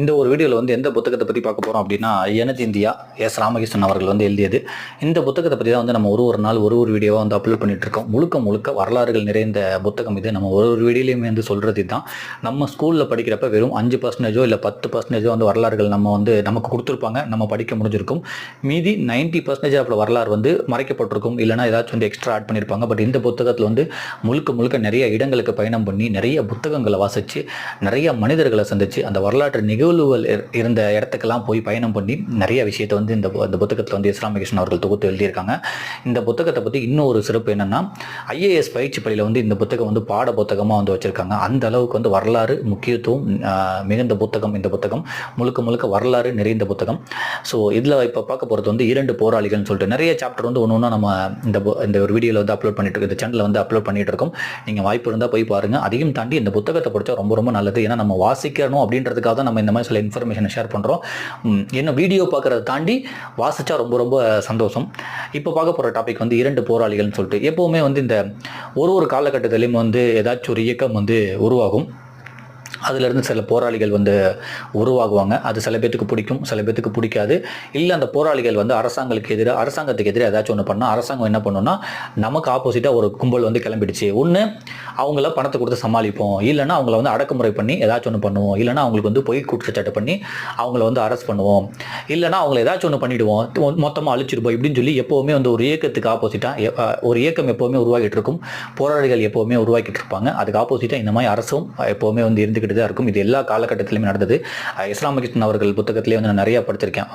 இந்த ஒரு வீடியோவில் வந்து எந்த புத்தகத்தை பற்றி பார்க்க போகிறோம் அப்படின்னா எனது இந்தியா எஸ். ராமகிருஷ்ணன் அவர்கள் வந்து எழுதியது. இந்த புத்தகத்தை பற்றி தான் வந்து நம்ம ஒரு ஒரு நாள் ஒரு ஒரு வீடியோவாக வந்து அப்லோட் பண்ணிட்டு இருக்கோம். முழுக்க முழுக்க வரலாறுகள் நிறைந்த புத்தகம் இது. நம்ம ஒரு ஒரு வீடியோலையுமே வந்து சொல்கிறது தான் நம்ம ஸ்கூலில் படிக்கிறப்ப வெறும் அஞ்சு பர்சன்டேஜோ இல்லை பத்து பர்சன்டேஜோ வந்து வரலாறுகள் நம்ம வந்து நமக்கு கொடுத்துருப்பாங்க. நம்ம படிக்க முடிஞ்சிருக்கும். மீதி நைன்ட்டி பர்சன்டேஜ் ஆஃப் வரலாறு வந்து மறைக்கப்பட்டிருக்கும். இல்லைனா ஏதாச்சும் வந்து எக்ஸ்ட்ரா ஆட் பண்ணியிருப்பாங்க பட் இந்த புத்தகத்தில் வந்து முழுக்க முழுக்க நிறைய இடங்களுக்கு பயணம் பண்ணி நிறைய புத்தகங்களை வாசித்து நிறைய மனிதர்களை சந்திச்சு அந்த வரலாற்று நிகழ்வுகள் இருந்த இடத்துக்கெல்லாம் போய் பயணம் பண்ணி நிறைய விஷயத்தை வந்து இந்த இந்த புத்தகத்தில் வந்து இஸ்லாம் கிருஷ்ணன் அவர்கள் தொகுத்து எழுதியிருக்காங்க. இந்த புத்தகத்தை பற்றி இன்னும் ஒரு சிறப்பு என்னென்னா ஐஏஎஸ் பயிற்சி பள்ளியில் வந்து இந்த புத்தகம் வந்து பாட புத்தகமாக வந்து வச்சுருக்காங்க. அந்த அளவுக்கு வந்து வரலாறு முக்கியத்துவம் மிகுந்த புத்தகம் இந்த புத்தகம் முழுக்க முழுக்க வரலாறு நிறைந்த புத்தகம். ஸோ இதில் இப்போ பார்க்க போகிறது வந்து இரண்டு போராளிகள்னு சொல்லிட்டு நிறைய சாப்டர் வந்து ஒன்று ஒன்றா நம்ம இந்த இந்த ஒரு வீடியோவில் வந்து அப்லோட் பண்ணிட்டு இருக்கோம் இந்த சேனலில் வந்து அப்லோட் பண்ணிட்டு இருக்கோம். நீங்கள் வாய்ப்பு இருந்தால் போய் பாருங்க. அதையும் தாண்டி இந்த புத்தகத்தை படித்தா ரொம்ப ரொம்ப நல்லது. ஏன்னா நம்ம வாசிக்கணும் அப்படின்றதுக்காக தான் நம்ம இந்த மாதிரி சில இன்ஃபர்மேஷனை ஷேர் பண்ணுறோம் என்ன வீடியோ பார்க்குறத தாண்டி வாசிச்சா ரொம்ப ரொம்ப சந்தோஷம். இப்போ பார்க்க போகிற டாபிக் வந்து இரண்டு போராளிகள்னு சொல்லிட்டு. எப்போவுமே வந்து இந்த ஒரு ஒரு காலகட்டத்திலையும் வந்து ஏதாச்சும் ஒரு இயக்கம் வந்து உருவாகும். அதுலேருந்து சில போராளிகள் வந்து உருவாகுவாங்க. அது சில பேத்துக்கு பிடிக்கும் சில பேத்துக்கு பிடிக்காது. இல்லை அந்த போராளிகள் வந்து அரசாங்கத்துக்கு எதிராக அரசாங்கத்துக்கு எதிராக ஏதாச்சும் ஒன்று பண்ணால் அரசாங்கம் என்ன பண்ணுன்னா நமக்கு ஆப்போசிட்டாக ஒரு கும்பல் வந்து கிளம்பிடுச்சு. ஒன்று அவங்கள பணத்தை கொடுத்து சமாளிப்போம். இல்லைன்னா அவங்கள வந்து அடக்குமுறை பண்ணி ஏதாச்சும் ஒன்று பண்ணுவோம். இல்லைன்னா அவங்களுக்கு வந்து பொய் குற்றச்சாட்டு பண்ணி அவங்கள வந்து அரெஸ்ட் பண்ணுவோம். இல்லைன்னா அவங்கள ஏதாச்சும் ஒன்று பண்ணிடுவோம். மொத்தமாக அழிச்சிருப்போம் இப்படின்னு சொல்லி எப்போவுமே வந்து ஒரு இயக்கத்துக்கு ஆப்போசிட்டாக ஒரு இயக்கம் எப்போவுமே உருவாக்கிட்டு இருக்கும். போராளிகள் எப்போவுமே உருவாக்கிட்டு இருப்பாங்க. அதுக்கு ஆப்போசிட்டாக இந்த மாதிரி அரசும் எப்போவுமே வந்து இருந்துக்கிட்டு தான் இருக்கும். இது எல்லா காலகட்டத்திலுமே நடந்தது. இஸ்லாமகிருஷ்ணன் அவர்கள் புத்தகத்திலே வந்து நான் நிறைய படிச்சிருக்கேன்.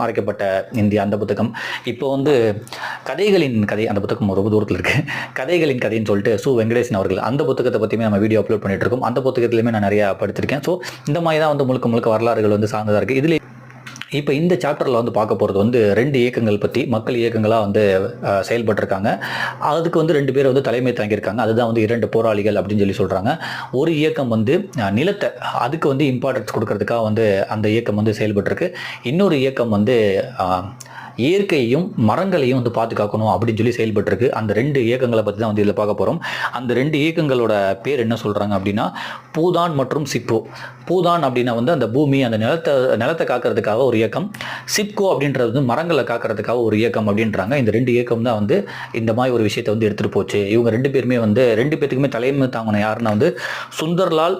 மறைக்கப்பட்ட இந்தியா அந்த புத்தகம். இப்போ வந்து கதைகளின் கதை அந்த புத்தகம் ரொம்ப தூரத்தில் இருக்கு. கதைகளின் கதைன்னு சொல்லிட்டு சு வெங்கடேசன் அவர்கள் அந்த புத்தகத்தை பற்றியுமே நம்ம வீடியோ அப்லோட் பண்ணிட்டு இருக்கோம். அந்த புத்தகத்திலுமே நான் நிறைய படிச்சிருக்கேன். ஸோ இந்த மாதிரி தான் வந்து முழுக்க முழுக்க வரலாறுகள் வந்து சார்ந்ததாக இருக்குது இதில் இப்போ இந்த சாப்டரில் வந்து பார்க்க போகிறது வந்து ரெண்டு இயக்கங்கள் பற்றி மக்கள் இயக்கங்களாக வந்து செயல்பட்டிருக்காங்க. அதுக்கு வந்து ரெண்டு பேர் வந்து தலைமை தாங்கியிருக்காங்க. அதுதான் வந்து இரண்டு போராளிகள் அப்படின்னு சொல்லி சொல்கிறாங்க ஒரு இயக்கம் வந்து நிலத்தை அதுக்கு வந்து இம்பார்ட்டன்ஸ் கொடுக்கறதுக்காக வந்து அந்த இயக்கம் வந்து செயல்பட்டிருக்கு. இன்னொரு இயக்கம் வந்து இயற்கையையும் மரங்களையும் வந்து பாதுகாக்கணும் அப்படின்னு சொல்லி செயல்பட்டிருக்கு. அந்த ரெண்டு இயக்கங்களை பற்றி தான் வந்து இதில் பார்க்க போகிறோம் அந்த ரெண்டு இயக்கங்களோட பேர் என்ன சொல்கிறாங்க அப்படின்னா பூதான் மற்றும் சிப்போ. பூதான் அப்படின்னா வந்து அந்த பூமி அந்த நிலத்தை நிலத்தை காக்கிறதுக்காக ஒரு இயக்கம். சிப்கோ அப்படின்றது வந்து மரங்களை காக்கிறதுக்காக ஒரு இயக்கம் அப்படின்றாங்க. இந்த ரெண்டு இயக்கம் தான் வந்து இந்த மாதிரி ஒரு விஷயத்தை வந்து எடுத்துகிட்டு போச்சு. இவங்க ரெண்டு பேருமே வந்து ரெண்டு பேத்துக்குமே தலைமை தாங்கணும் யாருன்னா வந்து சுந்தர்லால்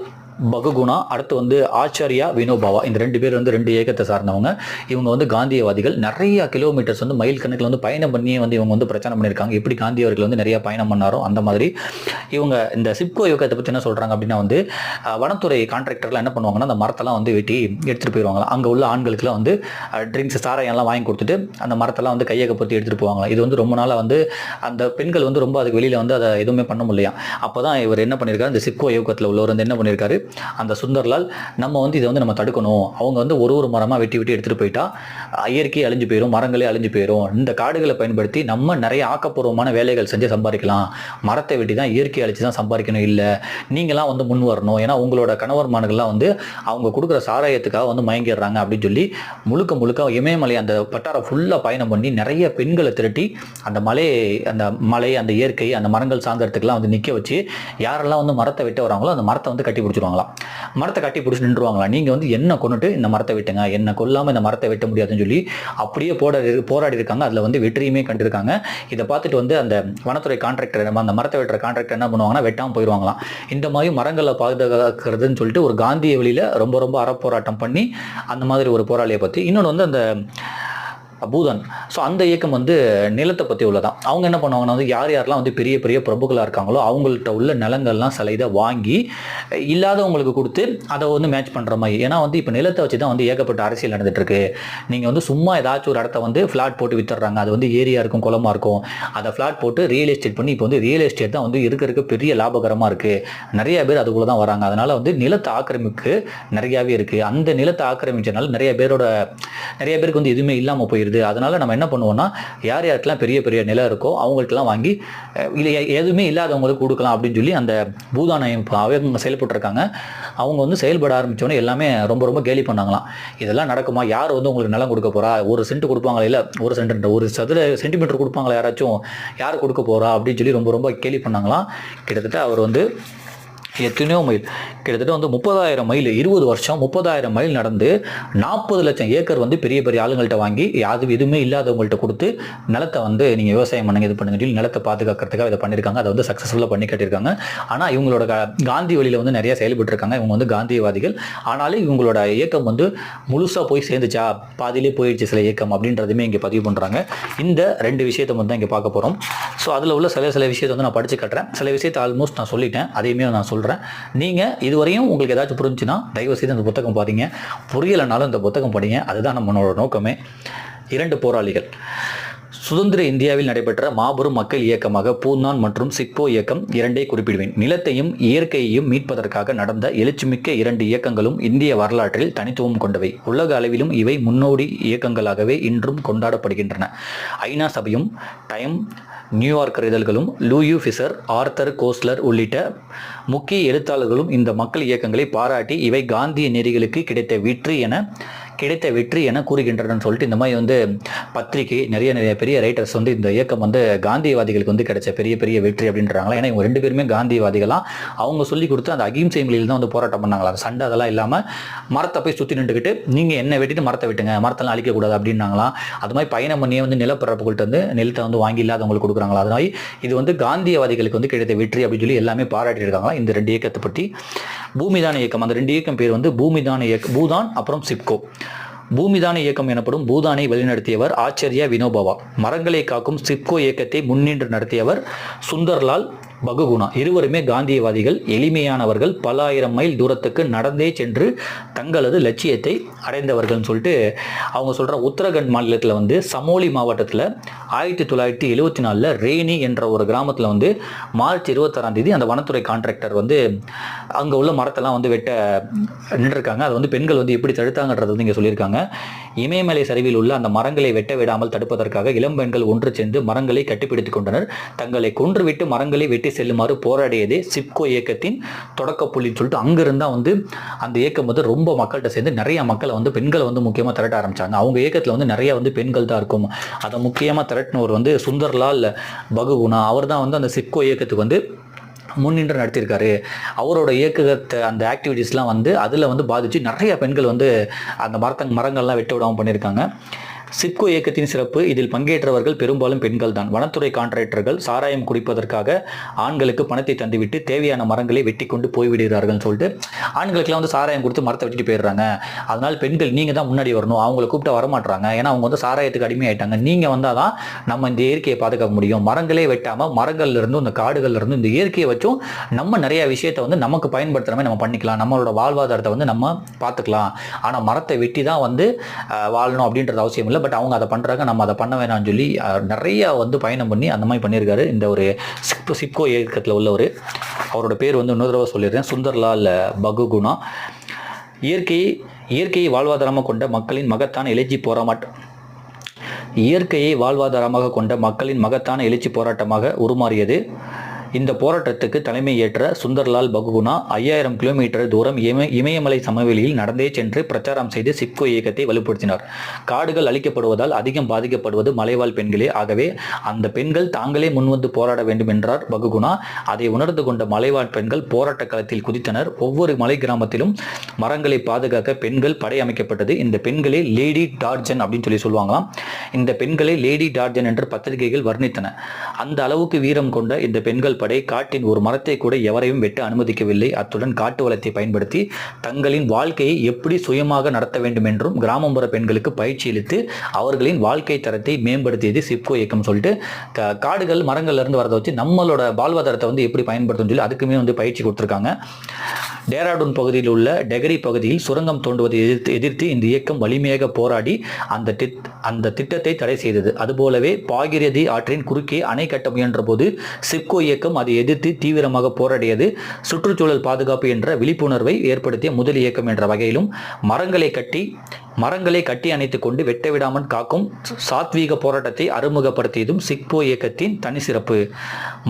பகுகுணா அடுத்து வந்து ஆச்சாரியா வினோபாவா இந்த ரெண்டு பேர் வந்து ரெண்டு ஏகத்தை சார்ந்தவங்க. இவங்க வந்து காந்தியவாதிகள். நிறைய கிலோமீட்டர்ஸ் வந்து மைல் கணக்கில் வந்து பயணம் பண்ணியே வந்து இவங்க வந்து பிரச்சனை பண்ணியிருக்காங்க. எப்படி காந்தி அவர்கள் வந்து நிறைய பயணம் பண்ணாரோ அந்த மாதிரி. இவங்க இந்த சிப்கோ இயக்கத்தை பற்றி என்ன சொல்கிறாங்க அப்படின்னா வந்து வனத்துறை கான்ட்ராக்டர்லாம் என்ன பண்ணுவாங்கன்னா அந்த மரத்தெல்லாம் வந்து வெட்டி எடுத்துகிட்டு போயிடுவாங்க அங்கே உள்ள ஆண்களுக்குலாம் வந்து ட்ரிங்க்ஸ் சாராயம்லாம் வாங்கி கொடுத்துட்டு அந்த மரத்தெல்லாம் வந்து கையக பொத்தி எடுத்துகிட்டு போவாங்க. இது வந்து ரொம்ப நாளாக வந்து அந்த பெண்கள் வந்து ரொம்ப அதுக்கு வெளியில் வந்து அதை எதுவுமே பண்ண முடியலையா? அப்போ தான் இவர் என்ன பண்ணியிருக்காரு? இந்த சிப்கோ இயக்கத்தில் உள்ளவர் வந்து என்ன பண்ணியிருக்காரு? அந்த சுந்தர்லால் நம்ம வந்து இதை வந்து நம்ம தடுக்கணும். அவங்க வந்து ஒரு ஒரு மரமாக வெட்டி வெட்டி எடுத்துகிட்டு போயிட்டா இயற்கையை இயற்கை அழிஞ்சு போயிடும் மரங்களே அழிஞ்சு போயிடும் இந்த காடுகளை பயன்படுத்தி நம்ம நிறைய ஆக்கப்பூர்வமான வேலைகள் செஞ்சு சம்பாதிக்கலாம். மரத்தை வெட்டி தான் இயற்கை அழிச்சு தான் சம்பாதிக்கணும் இல்லை. நீங்களாம் வந்து முன் வரணும். ஏன்னா உங்களோட கணவர்மானுகள்லாம் வந்து அவங்க கொடுக்குற சாராயத்துக்காக வந்து மயங்கிடுறாங்க அப்படின்னு சொல்லி முழுக்க முழுக்க இமயமலை அந்த பட்டாரம் ஃபுல்லாக பயணம் பண்ணி நிறைய பெண்களை திரட்டி அந்த மலை அந்த மலை அந்த இயற்கை அந்த மரங்கள் சார்ந்த இடத்துக்குலாம் வந்து நிற்க வச்சு யாரெல்லாம் வந்து மரத்தை வெட்ட வராங்களோ அந்த மரத்தை வந்து கட்டி பிடிச்சிருவாங்க. நின்றுவாங்களாம் மரத்தை கட்டி பிடிச்சி நின்றுவாங்களாம். நீங்கள் வந்து என்ன கொண்டுட்டு இந்த மரத்தை வெட்டுங்க? என்ன கொல்லாமல் இந்த மரத்தை வெட்ட முடியாதுன்னு சொல்லி அப்படியே போட போராடி இருக்காங்க. அதில் வந்து வெற்றியுமே கண்டிருக்காங்க. இதை பார்த்துட்டு வந்து அந்த வனத்துறை கான்ட்ராக்டர் அந்த மரத்தை வெட்டுற கான்ட்ராக்டர் என்ன பண்ணுவாங்கன்னா வெட்டாமல் போயிடுவாங்களாம் இந்த மாதிரி மரங்களை பாதுகாக்கிறதுன்னு சொல்லிட்டு ஒரு காந்திய வழியில் ரொம்ப ரொம்ப அறப்போராட்டம் பண்ணி அந்த மாதிரி ஒரு போராளியை பற்றி இன்னொன்று வந்து அந்த பூதன் ஸோ அந்த இயக்கம் வந்து நிலத்தை பற்றி உள்ளதான். அவங்க என்ன பண்ணுவாங்கன்னா வந்து யார் யாரெல்லாம் வந்து பெரிய பெரிய பிரபுக்களாக இருக்காங்களோ அவங்கள்ட்ட உள்ள நிலங்கள்லாம் சில இதை வாங்கி இல்லாதவங்களுக்கு கொடுத்து அதை வந்து மேட்ச் பண்ணுற மாதிரி. ஏன்னா வந்து இப்போ நிலத்தை வச்சு தான் வந்து ஏகப்பட்ட அரசியல் நடந்துட்டுருக்கு. நீங்கள் வந்து சும்மா ஏதாச்சும் ஒரு இடத்த வந்து ஃப்ளாட் போட்டு வித்துடுறாங்க. அது வந்து ஏரியா இருக்கும் குளமாக இருக்கும். அதை ஃப்ளாட் போட்டு ரியல் எஸ்டேட் பண்ணி இப்போ வந்து ரியல் எஸ்டேட் தான் வந்து இருக்க இருக்க பெரிய லாபகரமாக இருக்குது நிறைய பேர் அதுக்குள்ளே தான் வராங்க. அதனால் வந்து நிலத்தை ஆக்கிரமிக்கு நிறையாவே இருக்குது அந்த நிலத்தை ஆக்கிரமிச்சனால நிறைய பேரோட நிறைய பேருக்கு வந்து எதுவுமே இல்லாமல் போயிடுது அதனால நம்ம என்ன பண்ணுவோம்னா யார் யாருக்கெல்லாம் பெரிய பெரிய நிலம் இருக்கோ அவங்களுக்கெல்லாம் வாங்கி இல்லை எதுவுமே இல்லாதவங்களுக்கு கொடுக்கலாம் அப்படின்னு சொல்லி அந்த பூதான இப்போ அவங்க செயல்பட்டுருக்காங்க. அவங்க வந்து செயல்பட ஆரம்பிச்சோன்னே எல்லாமே ரொம்ப ரொம்ப கேலி பண்ணாங்களாம். இதெல்லாம் நடக்குமா? யார் வந்து உங்களுக்கு நிலம் கொடுக்க போகிறா ஒரு சென்ட் கொடுப்பாங்களா? இல்லை ஒரு சென்ட் ஒரு சதுர சென்டிமீட்டர் கொடுப்பாங்களா? யாராச்சும் யார் கொடுக்க போகிறா அப்படின்னு சொல்லி ரொம்ப ரொம்ப கேலி பண்ணாங்களாம். கிட்டத்தட்ட அவர் வந்து எத்தனையோ மைல். கிட்டத்தட்ட வந்து முப்பதாயிரம் மைல் இருபது வருஷம் முப்பதாயிரம் மைல் நடந்து நாற்பது லட்சம் ஏக்கர் வந்து பெரிய பெரிய ஆளுங்கள்ட்ட வாங்கி அது எதுவுமே இல்லாதவங்கள்ட்ட கொடுத்து நிலத்தை வந்து நீங்கள் விவசாயம் பண்ணுங்க இது பண்ணுங்க சொல்லி நிலத்தை பாதுகாக்கிறதுக்காக இதை பண்ணியிருக்காங்க. அதை வந்து சக்ஸஸ்ஃபுல்லாக பண்ணி கட்டியிருக்காங்க. ஆனால் இவங்களோட கா- காந்தி வழியில் வந்து நிறைய செயல்பட்டுருக்காங்க. இவங்க வந்து காந்தியவாதிகள் ஆனாலும் இவங்களோட இயக்கம் வந்து முழுசாக போய் சேர்ந்துச்சா? பாதியிலே போயிடுச்சு சில இயக்கம் அப்படின்றதுமே இங்கே பதிவு பண்ணுறாங்க இந்த ரெண்டு விஷயத்தை வந்து தான் இங்கே பார்க்க போகிறோம் ஸோ அதில் உள்ள சில சில விஷயத்தை வந்து நான் படித்து கட்டுறேன். சில விஷயத்தை ஆல்மோஸ்ட் நான் சொல்லிட்டேன். அதையுமே நான் சொல்கிறேன் நீங்கள் இதுவரையும் உங்களுக்கு ஏதாச்சும் புரிஞ்சுன்னா தயவு செய்து அந்த புத்தகம் பாருங்க புரியலைனாலும் இந்த புத்தகம் படிங்க. அதுதான் நம்மளோட நோக்கமே. இரண்டு போராளிகள். சுதந்திர இந்தியாவில் நடைபெற்ற மாபெரும் மக்கள் இயக்கமாக பூந்தான் மற்றும் சிப்போ இயக்கம் இரண்டே குறிப்பிடுவேன். நிலத்தையும் இயற்கையையும் மீட்பதற்காக நடந்த எழுச்சிமிக்க இரண்டு இயக்கங்களும் இந்திய வரலாற்றில் தனித்துவம் கொண்டவை. உலக அளவிலும் இவை முன்னோடி இயக்கங்களாகவே இன்றும் கொண்டாடப்படுகின்றன. ஐநா சபையும் டைம் நியூயார்க்கர் இதழ்களும் லூயு ஃபிசர் ஆர்த்தர் கோஸ்லர் உள்ளிட்ட முக்கிய எழுத்தாளர்களும் இந்த மக்கள் இயக்கங்களை பாராட்டி இவை காந்திய நெறிகளுக்கு கிடைத்த வெற்றி என கிடைத்த வெற்றி என கூறுகின்றனர் சொல்லிட்டு இந்த மாதிரி வந்து பத்திரிகை நிறைய நிறைய பெரிய ரைட்டர்ஸ் வந்து இந்த இயக்கம் வந்து காந்தியவாதிகளுக்கு வந்து கிடைச்ச பெரிய பெரிய வெற்றி அப்படின்றாங்களா? ஏன்னா இவங்க ரெண்டு பேருமே காந்தியவாதிகளாம் அவங்க சொல்லி கொடுத்து அந்த அகிம்சை மொழியில் தான் வந்து போராட்டம் பண்ணாங்களா? சண்டை அதெல்லாம் இல்லாமல் மரத்தை போய் சுற்றி நின்றுக்கிட்டு நீங்கள் என்ன வெட்டிட்டு மரத்தை வெட்டுங்க? மரத்தெல்லாம் அழிக்கக்கூடாது அப்படின்னாங்களாம் அது மாதிரி பயணம் பண்ணியே வந்து நிலப்பரப்புகள்கிட்ட வந்து நிலத்தை வந்து வாங்கி இல்லாதவங்களுக்கு கொடுக்குறாங்களா? அதனால இது வந்து காந்தியவாதிகளுக்கு வந்து கிடைத்த வெற்றி அப்படின்னு சொல்லி எல்லாமே பாராட்டியிருக்காங்களா இந்த ரெண்டு இயக்கத்தை பற்றி. பூமிதான இயக்கம். அந்த ரெண்டு இயக்கம் பேர் வந்து பூமிதான இயக்கம். பூதான் அப்புறம் சிப்கோ. பூமிதான இயக்கம் எனப்படும் பூதானை வழிநடத்தியவர் ஆச்சரிய வினோபாவா. மரங்களை காக்கும் சிப்கோ இயக்கத்தை முன்னின்று நடத்தியவர் சுந்தர்லால் பகுகுணா இருவருமே காந்தியவாதிகள் எளிமையானவர்கள் பல ஆயிரம் மைல் தூரத்துக்கு நடந்தே சென்று தங்களது லட்சியத்தை அடைந்தவர்கள்னு சொல்லிட்டு அவங்க சொல்கிற உத்தரகண்ட் மாநிலத்தில் வந்து சமோலி மாவட்டத்தில் ஆயிரத்தி தொள்ளாயிரத்தி எழுபத்தி நாலில் ரேனி என்ற ஒரு கிராமத்தில் வந்து மார்ச் இருபத்தாறாம் தேதி அந்த வனத்துறை கான்ட்ராக்டர் வந்து அங்கே உள்ள மரத்தெல்லாம் வந்து வெட்ட நின்றுருக்காங்க. அதை வந்து பெண்கள் வந்து எப்படி தடுத்தாங்கன்றது வந்து இங்கே சொல்லியிருக்காங்க. இமயமலை சரிவில் உள்ள அந்த மரங்களை வெட்ட விடாமல் தடுப்பதற்காக இளம் பெண்கள் ஒன்று சேர்ந்து மரங்களை கட்டிப்பிடித்துக் கொண்டனர். தங்களை கொன்றுவிட்டு மரங்களை வெட்டி செல்லுமாறு போராடியதே சிப்கோ இயக்கத்தின் தொடக்க புள்ளின்னு சொல்லிட்டு அங்கிருந்தா வந்து அந்த இயக்கம் வந்து ரொம்ப மக்கள்கிட்ட சேர்ந்து நிறைய மக்களை வந்து பெண்களை வந்து முக்கியமாக திரட்ட ஆரம்பிச்சாங்க. அவங்க இயக்கத்தில் வந்து நிறைய வந்து பெண்கள் தான் இருக்கும். அதை முக்கியமாக திரட்டினவர் வந்து சுந்தர்லால் பகுகுணா. அவர் தான் வந்து அந்த சிப்கோ இயக்கத்துக்கு வந்து முன்னின்று நடத்தியிருக்காரு. அவரோட இயக்கத்தை அந்த ஆக்டிவிட்டீஸ்லாம் வந்து அதில் வந்து பாதிச்சு நிறைய பெண்கள் வந்து அந்த மரத்தங் மரங்கள்லாம் வெட்ட விடாமல் பண்ணியிருக்காங்க. சிப்கோ இயக்கத்தின் சிறப்பு. இதில் பங்கேற்றவர்கள் பெரும்பாலும் பெண்கள் தான் வனத்துறை கான்ட்ராக்டர்கள் சாராயம் குடிப்பதற்காக ஆண்களுக்கு பணத்தை தந்துவிட்டு தேவையான மரங்களை வெட்டி கொண்டு போய்விடுகிறார்கள் சொல்லிட்டு ஆண்களுக்கெல்லாம் வந்து சாராயம் கொடுத்து மரத்தை வெட்டிட்டு போயிடுறாங்க. அதனால் பெண்கள் நீங்கள் தான் முன்னாடி வரணும். அவங்களை கூப்பிட்டு வரமாட்றாங்க. ஏன்னா அவங்க வந்து சாராயத்துக்கு அடிமையாயிட்டாங்க. நீங்கள் வந்தால் தான் நம்ம இந்த இயற்கையை பாதுகாக்க முடியும். மரங்களே வெட்டாமல் மரங்கள்ல இருந்தும் இந்த காடுகள்ல இருந்தும் இந்த இயற்கையை வச்சும் நம்ம நிறைய விஷயத்தை வந்து நமக்கு பயன்படுத்துகிற மாதிரி நம்ம பண்ணிக்கலாம். நம்மளோட வாழ்வாதாரத்தை வந்து நம்ம பார்த்துக்கலாம். ஆனால் மரத்தை வெட்டி தான் வந்து வாழணும் அப்படின்றது அவசியம் இல்லை. பட் அவங்க அதை பண்ணுறாங்க நம்ம அதை பண்ண வேணாம்னு சொல்லி நிறையா நிறைய வந்து பயணம் பண்ணி அந்த மாதிரி பண்ணியிருக்காரு. இந்த ஒரு சிப்கோ சிப்கோ இயக்கத்தில் உள்ளவர் அவரோட பேர் வந்து இன்னொரு தடவை சொல்லிடுறேன். சுந்தர்லால் பகுகுணா. இயற்கையை இயற்கையை வாழ்வாதாரமாக கொண்ட மக்களின் மகத்தான எழுச்சி போராட்ட இயற்கையை வாழ்வாதாரமாக கொண்ட மக்களின் மகத்தான எழுச்சி போராட்டமாக உருமாறியது. இந்த போராட்டத்துக்கு தலைமை ஏற்ற சுந்தர்லால் பகுகுணா ஐயாயிரம் கிலோமீட்டர் தூரம் இமய இமயமலை சமவெளியில் நடந்தே சென்று பிரச்சாரம் செய்து சிப்கோ இயக்கத்தை வலுப்படுத்தினார். காடுகள் அழிக்கப்படுவதால் அதிகம் பாதிக்கப்படுவது மலைவாழ் பெண்களே ஆகவே அந்த பெண்கள் தாங்களே முன்வந்து போராட வேண்டும் என்றார் பகுகுணா. அதை உணர்ந்து கொண்ட மலைவாழ் பெண்கள் போராட்ட களத்தில் குதித்தனர். ஒவ்வொரு மலை கிராமத்திலும் மரங்களை பாதுகாக்க பெண்கள் படை அமைக்கப்பட்டது. இந்த பெண்களே லேடி டார்ஜன் அப்படின்னு சொல்லி சொல்லுவாங்களாம். இந்த பெண்களை லேடி டார்ஜன் என்று பத்திரிகைகள் வர்ணித்தன. அந்த அளவுக்கு வீரம் கொண்ட இந்த பெண்கள் படை காட்டின் ஒரு மரத்தை கூட எவரையும் வெட்ட அனுமதிக்கவில்லை. அத்துடன் காட்டு வளத்தை பயன்படுத்தி தங்களின் வாழ்க்கையை எப்படி சுயமாக நடத்த வேண்டும் என்றும் கிராமப்புற பெண்களுக்கு பயிற்சி அளித்து அவர்களின் வாழ்க்கை தரத்தை மேம்படுத்தியது சிப்கோ இயக்கம் சொல்லிட்டு காடுகள் மரங்கள்லேருந்து வரதை வச்சு நம்மளோட வாழ்வாதாரத்தை வந்து எப்படி பயன்படுத்தும் சொல்லி அதுக்குமே வந்து பயிற்சி கொடுத்துருக்காங்க. டேராடூன் பகுதியில் உள்ள டெகரி பகுதியில் சுரங்கம் தோண்டுவதை எதிர்த்து எதிர்த்து இந்த இயக்கம் வலிமையாக போராடி அந்த திட் அந்த திட்டத்தை தடை செய்தது. அதுபோலவே பாகிரதி ஆற்றின் குறுக்கே அணை கட்ட முயன்ற போது சிப்கோ இயக்கம் அதை எதிர்த்து தீவிரமாக போராடியது. சுற்றுச்சூழல் பாதுகாப்பு என்ற விழிப்புணர்வை ஏற்படுத்திய முதல் இயக்கம் என்ற வகையிலும் மரங்களை கட்டி மரங்களை கட்டி அணைத்துக் கொண்டு வெட்ட விடாமல் காக்கும் சாத்வீக போராட்டத்தை அறிமுகப்படுத்தியதும் சிக்போ இயக்கத்தின் தனி சிறப்பு.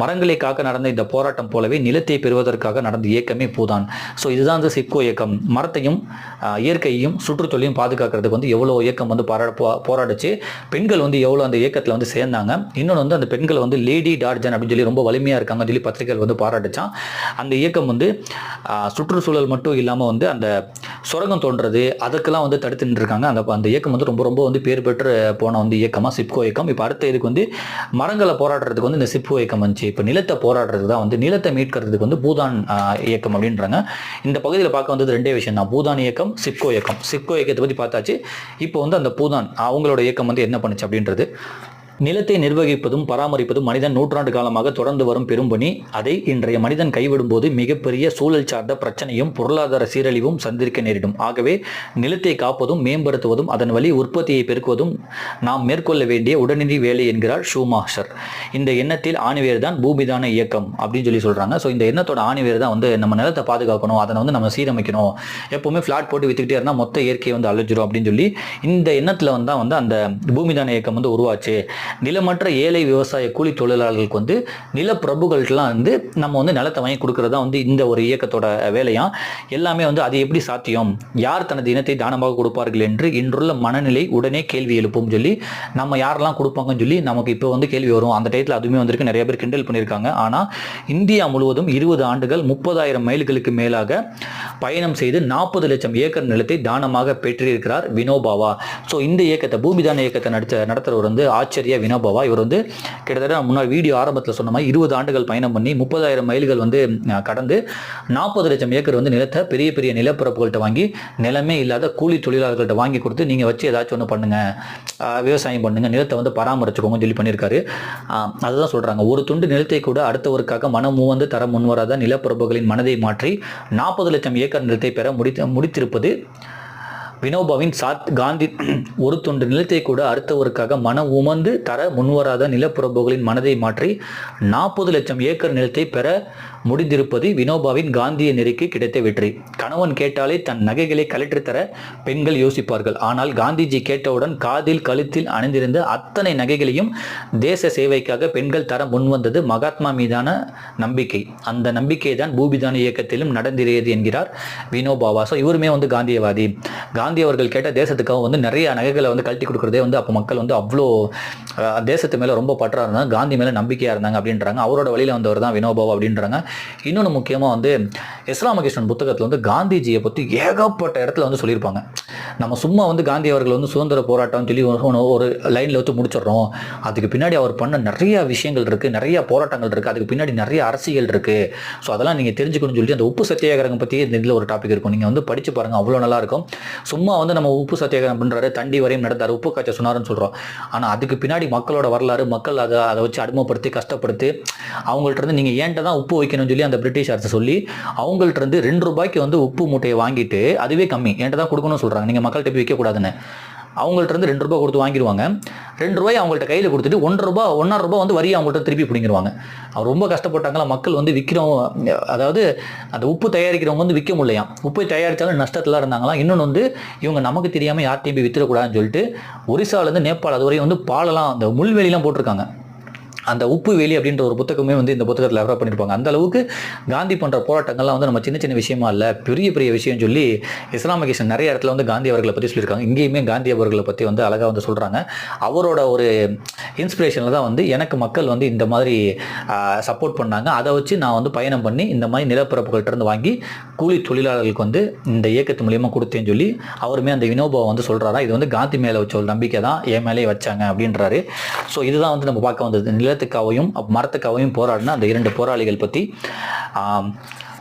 மரங்களை காக்க நடந்த இந்த போராட்டம் போலவே நிலத்தை பெறுவதற்காக நடந்த இயக்கமே பூதான். ஸோ இதுதான் வந்து சிப்கோ இயக்கம். மரத்தையும் இயற்கையையும் சுற்றுச்சூழலையும் பாதுகாக்கிறதுக்கு வந்து எவ்வளோ இயக்கம் வந்து பாரா போராடிச்சு. பெண்கள் வந்து எவ்வளோ அந்த இயக்கத்தில் வந்து சேர்ந்தாங்க. இன்னொன்று வந்து அந்த பெண்கள் வந்து லேடி டார்ஜன் அப்படின்னு சொல்லி ரொம்ப வலிமையாக இருக்காங்க சொல்லி பத்திரிகைகள் வந்து பாராட்டுச்சான் அந்த இயக்கம் வந்து சுற்றுச்சூழல் மட்டும் இல்லாமல் வந்து அந்த சுரங்கம் தோன்றது அதுக்கெல்லாம் வந்து தடுத்து நின்றுருக்காங்க. அந்த அந்த இயக்கம் வந்து ரொம்ப ரொம்ப வந்து பேர் பெற்று போன வந்து இயக்கமாக சிப்கோ இயக்கம். இப்போ அடுத்த இதுக்கு வந்து மரங்களை போராடுறதுக்கு வந்து இந்த சிப்கோ இயக்கம் வந்துச்சு. இப்போ நிலத்தை போராடுறதுக்கு தான் வந்து நிலத்தை மீட்கிறதுக்கு வந்து பூதான் இயக்கம் அப்படின்றாங்க. இந்த பகுதியில் பார்க்க வந்தது ரெண்டே விஷயம் தான். பூதான் இயக்கம் சிப்கோ இயக்கம். சிப்கோ இயக்கத்தை பற்றி பார்த்தாச்சு. இப்போ வந்து அந்த பூதான் அவங்களோட இயக்கம் வந்து என்ன பண்ணுச்சு அப்படின்றது. நிலத்தை நிர்வகிப்பதும் பராமரிப்பதும் மனிதன் நூற்றாண்டு காலமாக தொடர்ந்து வரும் பெரும்பணி. அதை இன்றைய மனிதன் கைவிடும்போது மிகப்பெரிய சூழல் சார்ந்த பிரச்சனையும் பொருளாதார சீரழிவும் சந்திக்க நேரிடும். ஆகவே நிலத்தை காப்பதும் மேம்படுத்துவதும் அதன் வழி உற்பத்தியை பெருக்குவதும் நாம் மேற்கொள்ள வேண்டிய உடனடி வேலை என்கிறார் ஷூமாஷர் இந்த எண்ணத்தில் ஆணிவேர் தான் பூமிதான இயக்கம் அப்படின்னு சொல்லி சொல்றாங்க. ஸோ இந்த எண்ணத்தோட ஆணிவேர் தான் வந்து நம்ம நிலத்தை பாதுகாக்கணும் அதனை வந்து நம்ம சீரமைக்கணும். எப்பவுமே ஃபிளாட் போட்டு வித்துக்கிட்டே இருந்தால் மொத்த இயற்கையை வந்து அழிஞ்சிரும் அப்படின்னு சொல்லி இந்த எண்ணத்தில் வந்து தான் வந்து அந்த பூமிதான இயக்கம் வந்து உருவாச்சு. நிலமற்ற ஏழை விவசாய கூலி தொழிலாளர்களுக்கு வந்து நிலப்பிரபுகள்லாம் வந்து நம்ம வந்து நிலத்தை வாங்கி கொடுக்கறதா வந்து இந்த ஒரு இயக்கத்தோட வேலையாம் எல்லாமே வந்து அது எப்படி சாத்தியம்? யார் தனது இனத்தை தானமாக கொடுப்பார்கள் என்று இன்றுள்ள மனநிலை உடனே கேள்வி எழுப்பும் சொல்லி நம்ம யாரெல்லாம் கொடுப்பாங்கன்னு சொல்லி நமக்கு இப்போ வந்து கேள்வி வரும். அந்த டயத்தில் அதுவுமே வந்திருக்கு. நிறைய பேர் கிண்டல் பண்ணியிருக்காங்க. ஆனால் இந்தியா முழுவதும் இருபது ஆண்டுகள் முப்பதாயிரம் மைல்களுக்கு மேலாக பயணம் செய்து நாற்பது லட்சம் ஏக்கர் நிலத்தை தானமாக பெற்றிருக்கிறார் வினோபாவா. ஸோ இந்த இயக்கத்தை பூமிதான இயக்கத்தை நடித்த நடத்துறவர் வந்து ஆச்சரிய வினோபாவா. இவர் வந்து கிட்டத்தட்ட முன்னாடி வீடியோ ஆரம்பத்தில் சொன்ன மாதிரி இருபது ஆண்டுகள் பயணம் பண்ணி முப்பதாயிரம் மைல்கள் வந்து கடந்து நாற்பது லட்சம் ஏக்கர் வந்து நிலத்தை பெரிய பெரிய நிலப்பரப்புகள்கிட்ட வாங்கி நிலமே இல்லாத கூலி தொழிலாளர்கள்ட்ட வாங்கி கொடுத்து நீங்கள் வச்சு ஏதாச்சும் ஒன்று பண்ணுங்க. விவசாயம் பண்ணுங்க. நிலத்தை வந்து பராமரிச்சுக்கோங்கன்னு சொல்லி பண்ணியிருக்காரு. அதுதான் சொல்றாங்க. ஒரு துண்டு நிலத்தை கூட அடுத்தவருக்காக மனம் வந்து தர முன்வராத நிலப்பரப்புகளின் மனதை மாற்றி நாற்பது லட்சம் ஏக்கர் நிலத்தை பெற முடித்து முடித்திருப்பது வினோபாவின் சாத் காந்தி ஒரு தொண்டு நிலத்தை கூட அடுத்தவருக்காக மனம் உமந்து தர முன்வராத நிலப்பிரபுகளின் மனதை மாற்றி நாற்பது லட்சம் ஏக்கர் நிலத்தை பெற முடிந்திருப்பது வினோபாவின் காந்திய நெறிக்கு கிடைத்த வெற்றி. கணவன் கேட்டாலே தன் நகைகளை கலற்றித்தர பெண்கள் யோசிப்பார்கள். ஆனால் காந்திஜி கேட்டவுடன் காதில் கழுத்தில் அணிந்திருந்த அத்தனை நகைகளையும் தேச சேவைக்காக பெண்கள் தர முன்வந்தது மகாத்மா மீதான நம்பிக்கை. அந்த நம்பிக்கை தான் பூபிதான இயக்கத்திலும் நடந்திருக்கிறது என்கிறார் வினோபாவா ஸோ இவருமே வந்து காந்தியவாதி. காந்தி அவர்கள் கேட்ட தேசத்துக்காக வந்து நிறைய நகைகளை வந்து கழட்டி கொடுக்குறதே வந்து அப்போ மக்கள் வந்து அவ்வளோ தேசத்து மேலே ரொம்ப பற்றா இருந்தாங்க. காந்தி மேலே நம்பிக்கையாக இருந்தாங்க அப்படின்றாங்க. அவரோட வழியில் வந்தவர் தான் வினோபாவா அப்படின்றாங்க. இன்னொன்று முக்கியமாக வந்து இஸ்லாமகிருஷ்ணன் புத்தகத்தில் வந்து காந்திஜியை பற்றி ஏகப்பட்ட இடத்துல வந்து சொல்லியிருப்பாங்க. நம்ம சும்மா வந்து காந்தி அவர்கள் வந்து சுதந்திர போராட்டம் சொல்லி ஒரு- ஒரு- லைனில் வச்சு முடிச்சிடுறோம். அதுக்கு பின்னாடி அவர் பண்ண நிறைய விஷயங்கள் இருக்குது நிறைய போராட்டங்கள் இருக்குது அதுக்கு பின்னாடி நிறைய அரசியல் இருக்குது ஸோ அதெல்லாம் நீங்கள் தெரிஞ்சுக்கணும்னு சொல்லி அந்த உப்பு சத்தியாகிரகம் பற்றி இந்த இதில் ஒரு டாபிக் இருக்கும். நீங்கள் வந்து படித்து பாருங்கள் அவ்வளோ நல்லாயிருக்கும் சும்மா வந்து நம்ம உப்பு சத்தியாகிரகம் பண்ணுறாரு தண்டி வரையும் நடந்தார் உப்பு காய்ச்ச சொன்னார்ன்னு சொல்கிறோம் ஆனால் அதுக்கு பின்னாடி மக்களோட வரலாறு மக்கள் அதை அதை வச்சு அடிமைப்படுத்தி கஷ்டப்படுத்தி அவங்கள்ட்ட இருந்து நீங்கள் ஏன்ட்ட தான் உப்பு வைக்கணும் அப்படின்னு சொல்லி அந்த பிரிட்டிஷ் அரசு சொல்லி அவங்கள்ட்ட இருந்து ரெண்டு ரூபாய்க்கு வந்து உப்பு மூட்டையை வாங்கிட்டு அதுவே கம்மி. என்கிட்ட தான் கொடுக்கணும்னு சொல்கிறாங்க நீங்கள் மக்கள்கிட்ட போய் விற்கக்கூடாதுன்னு. அவங்கள்ட்ட இருந்து ரெண்டு ரூபாய் கொடுத்து வாங்கிடுவாங்க. ரெண்டு ரூபாய் அவங்கள்ட்ட கையில் கொடுத்துட்டு ஒன்றரை ரூபாய் ஒன்றரை ரூபாய் வந்து வரி அவங்கள்ட்ட திருப்பி பிடிங்கிடுவாங்க. அவர் ரொம்ப கஷ்டப்பட்டாங்களா? மக்கள் வந்து விற்கிறோம் அதாவது அந்த உப்பு தயாரிக்கிறவங்க வந்து விற்க முடியலையாம் உப்பு தயாரித்தாலும் நஷ்டத்தில் இருந்தாங்களாம் இன்னொன்று வந்து இவங்க நமக்கு தெரியாமல் யார்ட்டையும் போய் வித்துடக்கூடாதுன்னு சொல்லிட்டு ஒரிசாலேருந்து நேபாள் அது வரையும் வந்து பாலெல்லாம் அந்த முள்வெளிலாம் போட்டிருக்காங்க. அந்த உப்பு வேலி அப்படின்ற ஒரு புத்தகமே வந்து இந்த புத்தகத்தில் ரெஃபர் பண்ணியிருப்பாங்க அந்த அளவுக்கு காந்தி போன்ற போராட்டங்கள்லாம் வந்து நம்ம சின்ன சின்ன விஷயமா இல்லை பெரிய பெரிய விஷயம் சொல்லி இஸ்லாமிகேஷன் நிறைய இடத்துல வந்து காந்தி அவர்களை பற்றி சொல்லியிருக்காங்க. இங்கேயுமே காந்தி அவர்களை பற்றி வந்து அழகாக வந்து சொல்கிறாங்க அவரோட ஒரு இன்ஸ்பிரேஷனில் தான் வந்து எனக்கு மக்கள் வந்து இந்த மாதிரி சப்போர்ட் பண்ணாங்க. அதை வச்சு நான் வந்து பயணம் பண்ணி இந்த மாதிரி நிலப்பரப்புகள்கிட்டருந்து வாங்கி கூலி தொழிலாளர்களுக்கு வந்து இந்த இயக்கத்து மூலியமாக கொடுத்தேன்னு சொல்லி அவருமே அந்த வினோபாவை வந்து சொல்கிறாரா இது வந்து காந்தி மேலே வச்ச ஒரு நம்பிக்கை தான் என் மேலேயே வச்சாங்க அப்படின்றாரு. ஸோ இதுதான் வந்து நம்ம பார்க்க வந்தது. நில நிலத்துக்காகவும் மரத்துக்காகவும் போராடின அந்த இரண்டு போராளிகள் பற்றி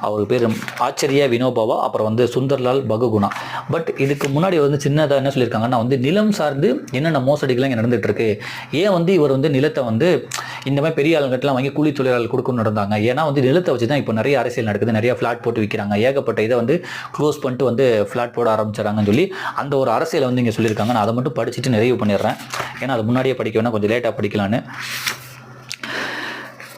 அவர் பேர் ஆச்சரிய வினோபாவா அப்புறம் வந்து சுந்தர்லால் பகுகுணா. பட் இதுக்கு முன்னாடி வந்து சின்னதாக என்ன சொல்லியிருக்காங்கன்னா வந்து நிலம் சார்ந்து என்னென்ன மோசடிகள் இங்கே நடந்துட்டு இருக்கு ஏன் வந்து இவர் வந்து நிலத்தை வந்து இந்த மாதிரி பெரிய ஆளுங்கட்டெலாம் வாங்கி கூலி தொழிலாளர்கள் கொடுக்கணும்னு நடந்தாங்க? ஏன்னா வந்து நிலத்தை வச்சு தான் இப்போ நிறைய அரசியல் நடக்குது நிறைய ஃப்ளாட் போட்டு விற்கிறாங்க ஏகப்பட்ட இதை வந்து க்ளோஸ் பண்ணிட்டு வந்து ஃப்ளாட் போட ஆரம்பிச்சிடறாங்கன்னு சொல்லி அந்த ஒரு அரசியலை வந்து இங்கே சொல்லியிருக்காங்க. நான் அதை மட்டும் படிச்சுட்டு நிறைவு பண்ணிடுறேன். ஏன்னா அது முன்னாடியே படிக்க வேணா கொஞ்சம் லேட்டாக படிக்கலான்னு.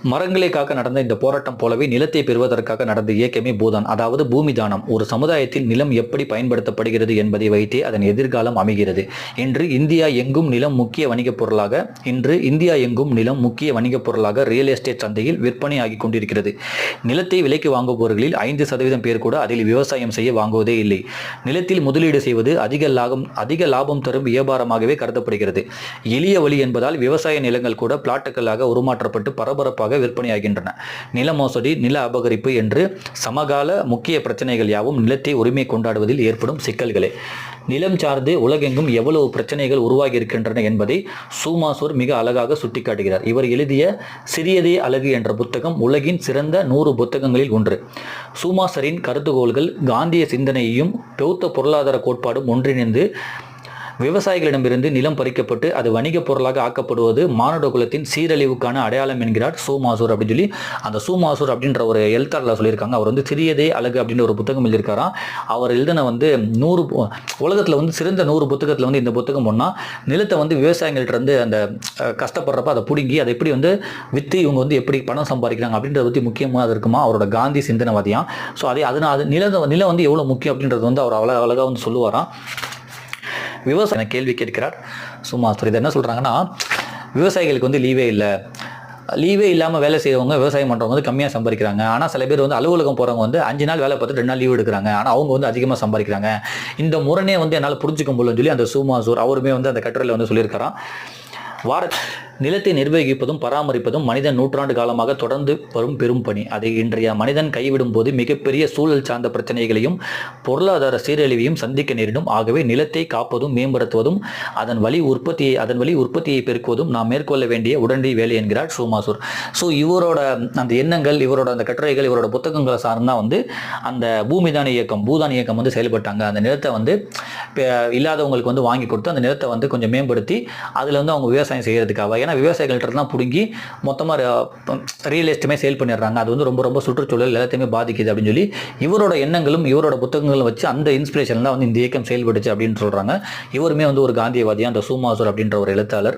மரங்களை காக்க நடந்த இந்த போராட்டம் போலவே நிலத்தை பெறுவதற்காக நடந்த இயக்கமே பூதான். அதாவது பூமி தானம் ஒரு சமுதாயத்தில் நிலம் எப்படி பயன்படுத்தப்படுகிறது என்பதை வைத்தே அதன் எதிர்காலம் அமைகிறது. இன்று இந்தியா எங்கும் நிலம் முக்கிய வணிகப் பொருளாக இன்று இந்தியா எங்கும் நிலம் முக்கிய வணிகப் பொருளாக ரியல் எஸ்டேட் சந்தையில் விற்பனையாகி கொண்டிருக்கிறது. நிலத்தை விலைக்கு வாங்குபவர்களில் ஐந்து சதவீதம் பேர் கூட அதில் விவசாயம் செய்ய வாங்குவதே இல்லை. நிலத்தில் முதலீடு செய்வது அதிக லாபம் அதிக லாபம் தரும் வியாபாரமாகவே கருதப்படுகிறது. எளிய வழி என்பதால் விவசாய நிலங்கள் கூட பிளாட்டுகளாக உருமாற்றப்பட்டு பரபரப்பாக விற்பனையாகின்றன. நில மோசடி நில அபகரிப்பு என்று சமகால முக்கிய பிரச்சனைகள் யாவும் நிலத்தை உரிமை கொண்டாடுவதில் ஏற்படும் சிக்கல்களே. நிலம் சார்ந்து உலகெங்கும் எவ்வளவு பிரச்சனைகள் உருவாகி இருக்கின்றன என்பதை சூமாசூர் மிக அழகாக சுட்டிக்காட்டுகிறார். இவர் எழுதிய சிறியதே அழகு என்ற புத்தகம் உலகின் சிறந்த நூறு புத்தகங்களில் ஒன்று. சூமாசரின் கருதுகோள்கள் காந்திய சிந்தனையையும் பௌத்த பொருளாதார கோட்பாடும் ஒன்றிணைந்து விவசாயிகளிடமிருந்து நிலம் பறிக்கப்பட்டு அது வணிகப் பொருளாக ஆக்கப்படுவது மானுட குலத்தின் சீரழிவுக்கான அடையாளம் என்கிறார் சூமாசூர் அப்படின்னு சொல்லி. அந்த சூமாசூர் அப்படின்ற ஒரு எழுத்தாளர் சொல்லியிருக்காங்க. அவர் வந்து சிறியதே அழகு அப்படின்ற ஒரு புத்தகம் எழுதியிருக்காராம் அவர் எழுதின வந்து நூறு உலகத்தில் வந்து சிறந்த நூறு புத்தகத்தில் வந்து இந்த புத்தகம் ஒன்றா நிலத்தை வந்து விவசாயிகள்கிட்ட இருந்து அந்த கஷ்டப்படுறப்ப அதை பிடுங்கி அதை எப்படி வந்து விற்று இவங்க வந்து எப்படி பணம் சம்பாதிக்கிறாங்க அப்படின்றத பற்றி முக்கியமாக இருக்குமா? அவரோட காந்தி சிந்தனைவாதியாம் ஸோ அதே அதனால் நிலம் நிலம் வந்து எவ்வளோ முக்கியம் அப்படின்றது வந்து அவர் அவ்வளோ அழகாக வந்து சொல்லுவாராம் விவசாய கேள்வி கேட்கிறார். சும்மா இது என்ன சொல்கிறாங்கன்னா விவசாயிகளுக்கு வந்து லீவே இல்லை. லீவே இல்லாமல் வேலை செய்கிறவங்க விவசாயம் பண்ணுறவங்க வந்து கம்மியாக சம்பாதிக்கிறாங்க. ஆனால் சில பேர் வந்து அலுவலகம் போகிறவங்க வந்து அஞ்சு நாள் வேலை பார்த்து ரெண்டு நாள் லீவ் எடுக்கிறாங்க. ஆனால் அவங்க வந்து அதிகமாக சம்பாதிக்கிறாங்க. இந்த முரணே வந்து என்னால் புரிஞ்சுக்க முடியலன்னு சொல்லி அந்த சூமாசூர் அவருமே வந்து அந்த கட்டுரையில் வந்து சொல்லியிருக்காராம். வார நிலத்தை நிர்வகிப்பதும் பராமரிப்பதும் மனிதன் நூற்றாண்டு காலமாக தொடர்ந்து வரும் பெரும் பணி. அதை இன்றைய மனிதன் கைவிடும் போது மிகப்பெரிய சூழல் சார்ந்த பிரச்சனைகளையும் பொருளாதார சீரழிவையும் சந்திக்க நேரிடும். ஆகவே நிலத்தை காப்பதும் மேம்படுத்துவதும் அதன் வழி உற்பத்தியை அதன் வழி உற்பத்தியை பெருக்குவதும் நாம் மேற்கொள்ள வேண்டிய உடனடி வேலை என்கிறார் சோமாசூர். ஸோ இவரோட அந்த எண்ணங்கள் இவரோட அந்த கட்டுரைகள் இவரோட புத்தகங்களை சார்ந்தா வந்து அந்த பூமிதான இயக்கம் பூதான இயக்கம் வந்து செயல்பட்டாங்க. அந்த நிலத்தை வந்து இல்லாதவங்களுக்கு வந்து வாங்கி கொடுத்து அந்த நிலத்தை வந்து கொஞ்சம் மேம்படுத்தி அதில் வந்து அவங்க விவசாயம் செய்கிறதுக்காக ஏன்னா விவசாயிகள்கிட்ட தான் பிடுங்கி மொத்தமாக ரியல் எஸ்டேமே சேல் பண்ணிடுறாங்க. அது வந்து ரொம்ப ரொம்ப சுற்றுச்சூழல் எல்லாத்தையுமே பாதிக்குது அப்படின்னு சொல்லி இவரோட எண்ணங்களும் இவரோட புத்தகங்களும் வச்சு அந்த இன்ஸ்பிரேஷன் தான் வந்து இந்த இயக்கம் செயல்பட்டுச்சு அப்படின்னு சொல்கிறாங்க இவருமே வந்து ஒரு காந்தியவாதியா அந்த சூமாசூர் அப்படின்ற ஒரு எழுத்தாளர்.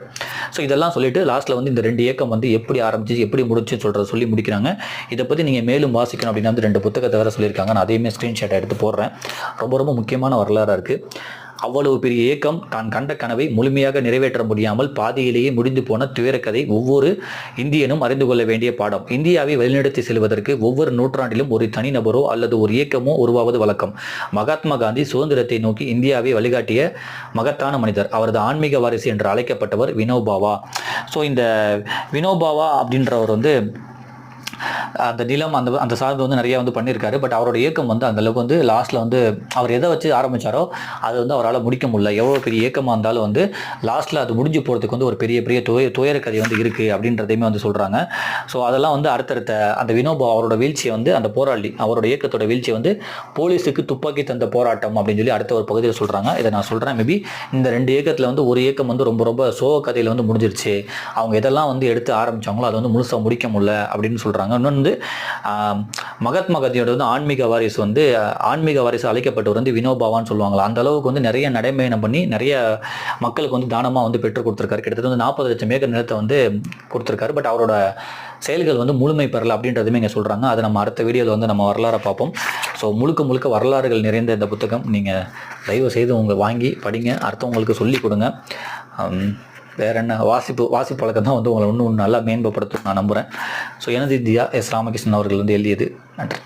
ஸோ இதெல்லாம் சொல்லிட்டு லாஸ்ட்டில் வந்து இந்த ரெண்டு இயக்கம் வந்து எப்படி ஆரம்பிச்சு எப்படி முடிச்சுன்னு சொல்கிறத சொல்லி முடிக்கிறாங்க. இதை பற்றி நீங்கள் மேலும் வாசிக்கணும் அப்படின்னு வந்து ரெண்டு புத்தகத்தை வேறு சொல்லியிருக்காங்க. நான் அதையுமே ஸ்க்ரீன்ஷாட் எடுத்து போடுறேன். ரொம்ப ரொம்ப முக்கியமான வரலாறாக இருக்குது அவ்வளவு பெரிய இயக்கம் தான் கண்ட கனவை முழுமையாக நிறைவேற்ற முடியாமல் பாதியிலேயே முடிந்து போன துயரக்கதை ஒவ்வொரு இந்தியனும் அறிந்து கொள்ள வேண்டிய பாடம். இந்தியாவை வழிநடத்தி செல்வதற்கு ஒவ்வொரு நூற்றாண்டிலும் ஒரு தனிநபரோ அல்லது ஒரு இயக்கமோ உருவாவது வழக்கம். மகாத்மா காந்தி சுதந்திரத்தை நோக்கி இந்தியாவை வழிகாட்டிய மகத்தான மனிதர். அவரது ஆன்மீக வாரிசு என்று அழைக்கப்பட்டவர் வினோபாவா. ஸோ இந்த வினோபாவா அப்படின்றவர் வந்து அந்த நிலம் அந்த அந்த சார்ந்து வந்து நிறைய வந்து பண்ணியிருக்காரு. பட் அவரோட இயக்கம் வந்து அந்த அளவுக்கு வந்து லாஸ்ட்டில் வந்து அவர் எதை வச்சு ஆரம்பித்தாரோ அது வந்து அவரால் முடிக்க முடியல. எவ்வளோ பெரிய இயக்கமாக இருந்தாலும் வந்து லாஸ்ட்டில் அது முடிஞ்சு போகிறதுக்கு வந்து ஒரு பெரிய பெரிய துய துயர கதை வந்து இருக்குது அப்படின்றதையுமே வந்து சொல்கிறாங்க ஸோ அதெல்லாம் வந்து அடுத்தடுத்த அந்த வினோபா அவரோட வீழ்ச்சியை வந்து அந்த போராளி அவரோட இயக்கத்தோட வீழ்ச்சியை வந்து போலீஸுக்கு துப்பாக்கி தந்த போராட்டம் அப்படின்னு சொல்லி அடுத்த ஒரு பகுதியில் சொல்கிறாங்க இதை நான் சொல்கிறேன் மேபி இந்த ரெண்டு இயக்கத்தில் வந்து ஒரு இயக்கம் வந்து ரொம்ப ரொம்ப சோக கதையில் வந்து முடிஞ்சிருச்சு. அவங்க எதெல்லாம் வந்து எடுத்து ஆரம்பிச்சாங்களோ அதை வந்து முழுசாக முடிக்க முடியல அப்படின்னு சொல்கிறாங்க இன்னொன்று வந்து மகாத்மா காந்தியோட வந்து ஆன்மீக வாரிசு வந்து ஆன்மீக வாரிசு அழைக்கப்பட்டவர் வந்து வினோபாவான்னு சொல்லுவாங்களா அந்த அளவுக்கு வந்து நிறைய நடைமயணம் பண்ணி நிறைய மக்களுக்கு வந்து தானமாக வந்து பெற்றுக் கொடுத்துருக்காரு. கிட்டத்தட்ட வந்து நாற்பது லட்சம் ஏக்கர் நிலத்தை வந்து கொடுத்துருக்காரு. பட் அவரோட செயல்கள் வந்து முழுமை பெறல அப்படின்றதுமே இங்கே சொல்கிறாங்க அதை நம்ம அடுத்த வீடியோவில் வந்து நம்ம வரலாறை பார்ப்போம். ஸோ முழுக்க முழுக்க வரலாறுகள் நிறைந்த இந்த புத்தகம் நீங்கள் தயவு செய்து உங்கள் வாங்கி படிங்க. அடுத்தவங்களுக்கு சொல்லி கொடுங்க. வேற என்ன? வாசிப்பு வாசிப்பு பழக்கம் தான் வந்து உங்களை இன்னும் நல்லா மேம்படுத்தும் நான் நம்புகிறேன் ஸோ எனது இந்தியா எஸ். ராமகிருஷ்ணன் அவர்கள் வந்து எழுதியது. நன்றி.